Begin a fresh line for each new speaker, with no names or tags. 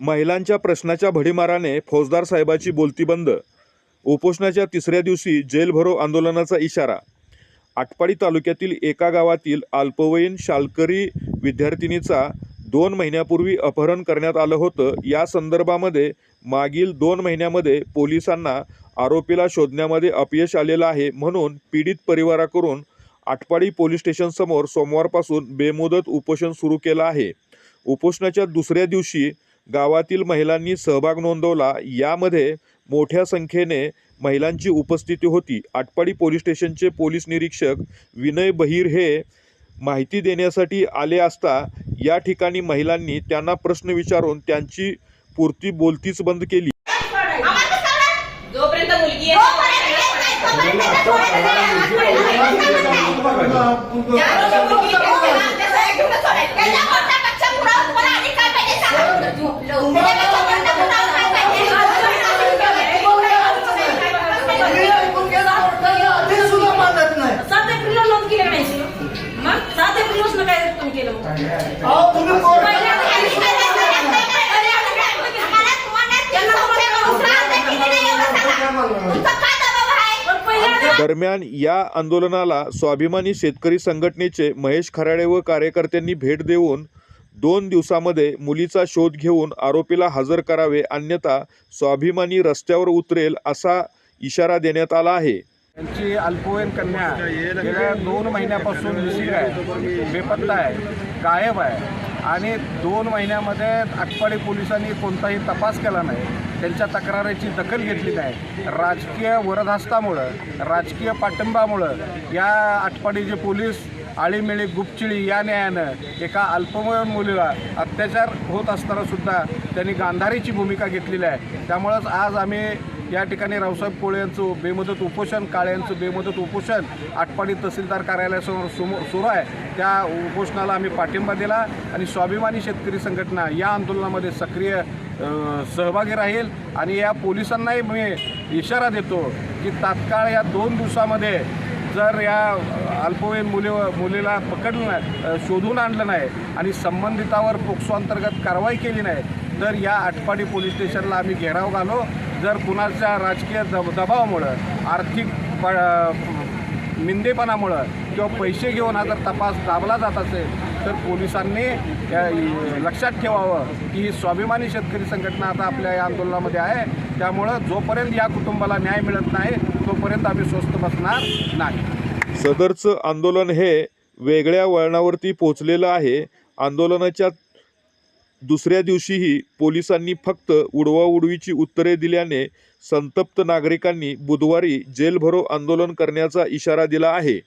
महिलांच्या प्रश्नाच्या भडीमाराने फौजदार साहेबाची बोलती बंद. उपोषणाच्या तिसऱ्या दिवशी जेलभरो आंदोलनाचा इशारा. आटपाडी तालुक्यातील एका गावातील अल्पवयीन शालकरी विद्यार्थिनीचा दोन महिन्यापूर्वी अपहरण करण्यात आलं होतं. या संदर्भामध्ये मागील दोन महिन्यामध्ये पोलिसांना आरोपीला शोधण्यामध्ये अपयश आलेलं आहे म्हणून पीडित परिवाराकडून आटपाडी पोलीस स्टेशनसमोर सोमवारपासून बेमुदत उपोषण सुरू केलं आहे. उपोषणाच्या दुसऱ्या दिवशी गावातील महिलांनी सहभाग नोंदवला. यामध्ये मोठ्या संख्येने महिलांची उपस्थिती होती. आटपाडी पोलीस स्टेशनचे पोलीस निरीक्षक विनय बहिर हे माहिती देण्यासाठी आले असता या ठिकाणी महिलांनी त्यांना प्रश्न विचारून त्यांची पुरती बोलतीच बंद केली.
केलं तुम्ही
दरम्यान या आंदोलनाला स्वाभिमानी शेतकरी संघटनेचे महेश खराडे व कार्यकर्त्यांनी भेट देऊन दोन दिवसामध्ये मुलीचा शोध घेऊन आरोपीला हजर करावे अन्यथा स्वाभिमानी रस्त्यावर उतरेल असा इशारा देण्यात आला आहे
त्यांची अल्पवयीन कन्या गेल्या दोन महिन्यापासून मिसिंग आहे बेपत्ता आहे गायब आहे आणि दोन महिन्यामध्ये आटपाडी पोलिसांनी कोणताही तपास केला नाही. त्यांच्या तक्रारीची दखल घेतली नाही. राजकीय वरदहस्तामुळं राजकीय पाठिंबामुळं या आटपाडीचे पोलीस आळीमिळी गुपचिळी या न्यायानं एका अल्पवयीन मुलीला अत्याचार होत असतानासुद्धा त्यांनी गांधारीची भूमिका घेतलेली आहे. त्यामुळंच आज आम्ही या ठिकाणी रावसाहेब कोळे यांचं बेमुदत उपोषण काळे यांचं बेमुदत उपोषण आटपाडी तहसीलदार कार्यालयासमोर सुमो सुरू आहे. त्या उपोषणाला आम्ही पाठिंबा दिला आणि स्वाभिमानी शेतकरी संघटना या आंदोलनामध्ये सक्रिय सहभागी राहील आणि या पोलिसांनाही मी इशारा देतो की तात्काळ या दोन दिवसामध्ये जर या अल्पवयीन मुली मुलीला पकडलं नाही शोधून आणलं नाही आणि संबंधितावर पोक्सो अंतर्गत कारवाई केली नाही तर या आटपाडी पोलीस स्टेशनला आम्ही घेराव घालो जर कुणाच्या राजकीय दब दबावामुळं आर्थिक प निंदेपणामुळं किंवा पैसे घेऊन हा जर तपास दाबला जात असेल तर पोलिसांनी लक्षात ठेवावं की ही स्वाभिमानी शेतकरी संघटना आता आपल्या या आंदोलनामध्ये आहे. त्यामुळं जोपर्यंत या कुटुंबाला न्याय मिळत नाही तोपर्यंत आम्ही स्वस्त बसणार नाही.
सदरचं आंदोलन हे वेगळ्या वळणावरती पोचलेलं आहे. आंदोलनाच्या दुसऱ्या दिवशीही पोलिसांनी फक्त उडवाउडवीची उत्तरे दिल्याने संतप्त नागरिकांनी बुधवारी जेलभरो आंदोलन करण्याचा इशारा दिला आहे.